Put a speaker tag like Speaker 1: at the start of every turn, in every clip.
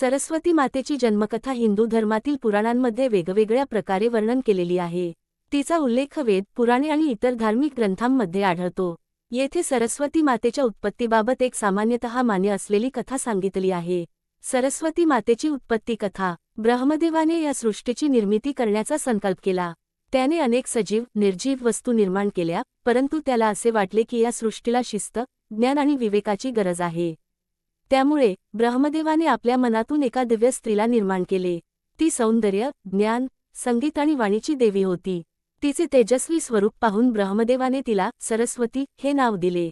Speaker 1: सरस्वती मातेची जन्मकथा हिंदू धर्मातील पुराणांमध्ये वेगवेगळ्या प्रकारे वर्णन केलेली आहे. तिचा उल्लेख वेद पुराणे आणि इतर धार्मिक ग्रंथांमध्ये आढळतो. येथे सरस्वती मातेच्या उत्पत्तीबाबत एक सामान्यतः मान्य असलेली कथा सांगितली आहे. सरस्वती मातेची उत्पत्ती कथा ब्रह्मदेवाने या सृष्टीची निर्मिती करण्याचा संकल्प केला. त्याने अनेक सजीव निर्जीव वस्तू निर्माण केल्या परंतु त्याला असे वाटले की या सृष्टीला शिस्त ज्ञान आणि विवेकाची गरज आहे. त्यामुळे ब्रह्मदेवाने आपल्या मनातून एका दिव्य स्त्रीला निर्माण केले. ती सौंदर्य ज्ञान संगीत आणि वाणीची देवी होती. तिचे तेजस्वी स्वरूप पाहून ब्रह्मदेवाने तिला सरस्वती हे नाव दिले.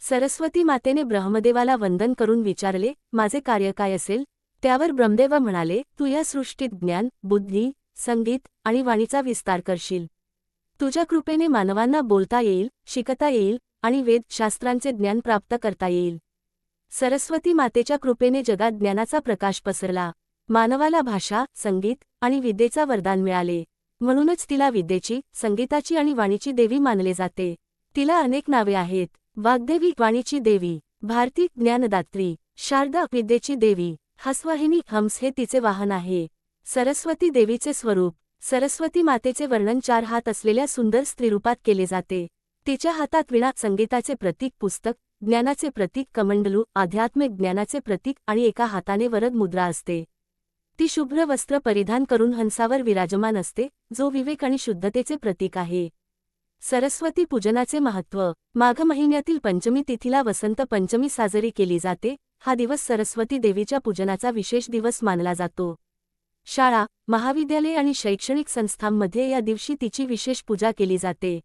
Speaker 1: सरस्वती मातेने ब्रह्मदेवाला वंदन करून विचारले माझे कार्य काय असेल? त्यावर ब्रह्मदेव म्हणाले तू या सृष्टीत ज्ञान बुद्धी संगीत आणि वाणीचा विस्तार करशील. तुझ्या कृपेने मानवांना बोलता येईल शिकता येईल आणि वेदशास्त्रांचे ज्ञान प्राप्त करता येईल. सरस्वती मातेच्या कृपेने जगात ज्ञानाचा प्रकाश पसरला. मानवाला भाषा संगीत आणि विद्येचा वरदान मिळाले. म्हणूनच तिला विद्येची संगीताची आणि वाणीची देवी मानले जाते. तिला अनेक नावे आहेत. वाग्देवी वाणीची देवी. भारती ज्ञानदात्री. शारदा विद्येची देवी. हस्वाहिनी हम्स हे तिचे वाहन आहे. सरस्वती देवीचे स्वरूप. सरस्वती मातेचे वर्णन चार हात असलेल्या सुंदर स्त्रीरूपात केले जाते. तिच्या हातात विणा संगीताचे प्रतीक पुस्तक ज्ञानाचे प्रतीक कमंडलू आध्यात्मिक ज्ञानाचे प्रतीक आणि एका हाताने वरद मुद्रा असते. ती शुभ्र वस्त्र परिधान करून हंसावर विराजमान असते जो विवेक आणि शुद्धतेचे प्रतीक आहे. सरस्वती पूजनाचे महत्त्व. माघ महिन्यातील पंचमी तिथीला वसंत पंचमी साजरी केली जाते. हा दिवस सरस्वती देवीच्या पूजनाचा विशेष दिवस मानला जातो. शाळा महाविद्यालय आणि शैक्षणिक संस्थांमध्ये या दिवशी तिची विशेष पूजा केली जाते.